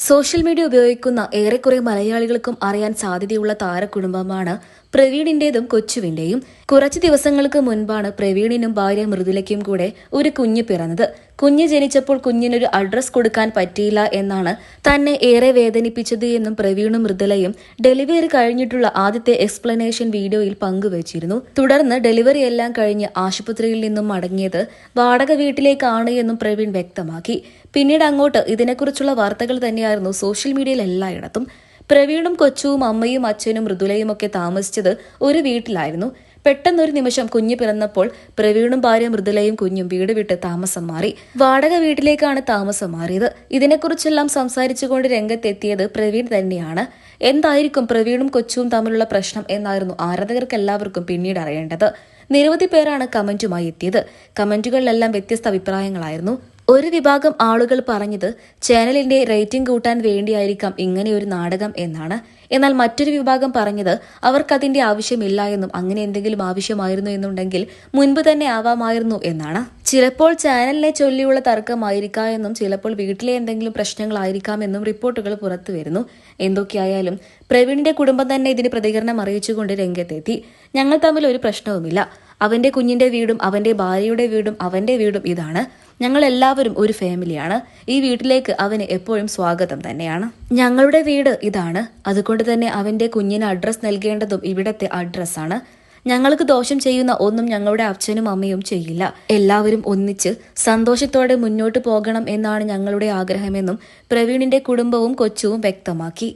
Social media ഉപയോഗിക്കുന്ന ഏറെക്കുറെ മലയാളികൾക്കും അറിയാൻ സാധ്യതയുള്ള താരകുടുംബമാണ് പ്രവീണിന്റേതും കൊച്ചുവിന്റെയും. കുറച്ച് ദിവസങ്ങൾക്ക് മുൻപാണ് പ്രവീണിനും ഭാര്യ മൃദുലയ്ക്കും കൂടെ ഒരു കുഞ്ഞ് പിറന്നത്. കുഞ്ഞ് ജനിച്ചപ്പോൾ കുഞ്ഞിനൊരു അഡ്രസ് കൊടുക്കാൻ പറ്റിയില്ല എന്നാണ് തന്നെ ഏറെ വേദനിപ്പിച്ചത് എന്നും പ്രവീണും മൃദുലയും ഡെലിവറി കഴിഞ്ഞിട്ടുള്ള ആദ്യത്തെ എക്സ്പ്ലനേഷൻ വീഡിയോയിൽ പങ്കുവച്ചിരുന്നു. തുടർന്ന് ഡെലിവറി എല്ലാം കഴിഞ്ഞ് ആശുപത്രിയിൽ നിന്നും മടങ്ങിയത് വാടക വീട്ടിലേക്കാണ് എന്നും പ്രവീൺ വ്യക്തമാക്കി. പിന്നീട് അങ്ങോട്ട് ഇതിനെക്കുറിച്ചുള്ള വാർത്തകൾ തന്നെയായിരുന്നു സോഷ്യൽ മീഡിയയിൽ എല്ലായിടത്തും. പ്രവീണും കൊച്ചുവും അമ്മയും അച്ഛനും മൃദുലയും ഒക്കെ താമസിച്ചത് ഒരു വീട്ടിലായിരുന്നു. പെട്ടെന്നൊരു നിമിഷം കുഞ്ഞ് പിറന്നപ്പോൾ പ്രവീണും ഭാര്യ മൃദുലയും കുഞ്ഞും വീട് വിട്ട് താമസം മാറി. വാടക വീട്ടിലേക്കാണ് താമസം മാറിയത്. ഇതിനെക്കുറിച്ചെല്ലാം സംസാരിച്ചുകൊണ്ട് രംഗത്തെത്തിയത് പ്രവീൺ തന്നെയാണ്. എന്തായിരിക്കും പ്രവീണും കൊച്ചുവും തമ്മിലുള്ള പ്രശ്നം എന്നായിരുന്നു ആരാധകർക്ക് എല്ലാവർക്കും പിന്നീട് അറിയേണ്ടത്. നിരവധി പേരാണ് കമന്റുമായി എത്തിയത്. കമന്റുകളിലെല്ലാം വ്യത്യസ്ത അഭിപ്രായങ്ങളായിരുന്നു. ഒരു വിഭാഗം ആളുകൾ പറഞ്ഞത് ചാനലിന്റെ റേറ്റിംഗ് കൂട്ടാൻ വേണ്ടിയായിരിക്കാം ഇങ്ങനെ ഒരു നാടകം എന്നാണ്. എന്നാൽ മറ്റൊരു വിഭാഗം പറഞ്ഞത് അവർക്കതിന്റെ ആവശ്യമില്ല എന്നും അങ്ങനെ എന്തെങ്കിലും ആവശ്യമായിരുന്നു എന്നുണ്ടെങ്കിൽ മുൻപ് തന്നെ ആവാമായിരുന്നു എന്നാണ്. ചിലപ്പോൾ ചാനലിനെ ചൊല്ലിയുള്ള തർക്കമായിരിക്കാം എന്നും ചിലപ്പോൾ വീട്ടിലെ എന്തെങ്കിലും പ്രശ്നങ്ങളായിരിക്കാം എന്നും റിപ്പോർട്ടുകൾ പുറത്തു വരുന്നു. എന്തൊക്കെയായാലും പ്രവീണിന്റെ കുടുംബം തന്നെ ഇതിന് പ്രതികരണം അറിയിച്ചുകൊണ്ട് രംഗത്തെത്തി. ഞങ്ങൾ തമ്മിൽ ഒരു പ്രശ്നവുമില്ല. അവന്റെ കുഞ്ഞിന്റെ വീടും അവന്റെ ഭാര്യയുടെ വീടും അവന്റെ വീടും ഇതാണ്. ഞങ്ങൾ എല്ലാവരും ഒരു ഫാമിലിയാണ്. ഈ വീട്ടിലേക്ക് അവന് എപ്പോഴും സ്വാഗതം തന്നെയാണ്. ഞങ്ങളുടെ വീട് ഇതാണ്. അതുകൊണ്ട് തന്നെ അവന്റെ കുഞ്ഞിന് അഡ്രസ് നൽകേണ്ടതും ഇവിടത്തെ അഡ്രസ്സാണ് ഞങ്ങൾക്ക് ദോഷം ചെയ്യുന്ന ഒന്നും ഞങ്ങളുടെ അച്ഛനും അമ്മയും ചെയ്യില്ല. എല്ലാവരും ഒന്നിച്ച് സന്തോഷത്തോടെ മുന്നോട്ട് പോകണം എന്നാണ് ഞങ്ങളുടെ ആഗ്രഹമെന്നും പ്രവീണിന്റെ കുടുംബവും കൊച്ചുവും വ്യക്തമാക്കി.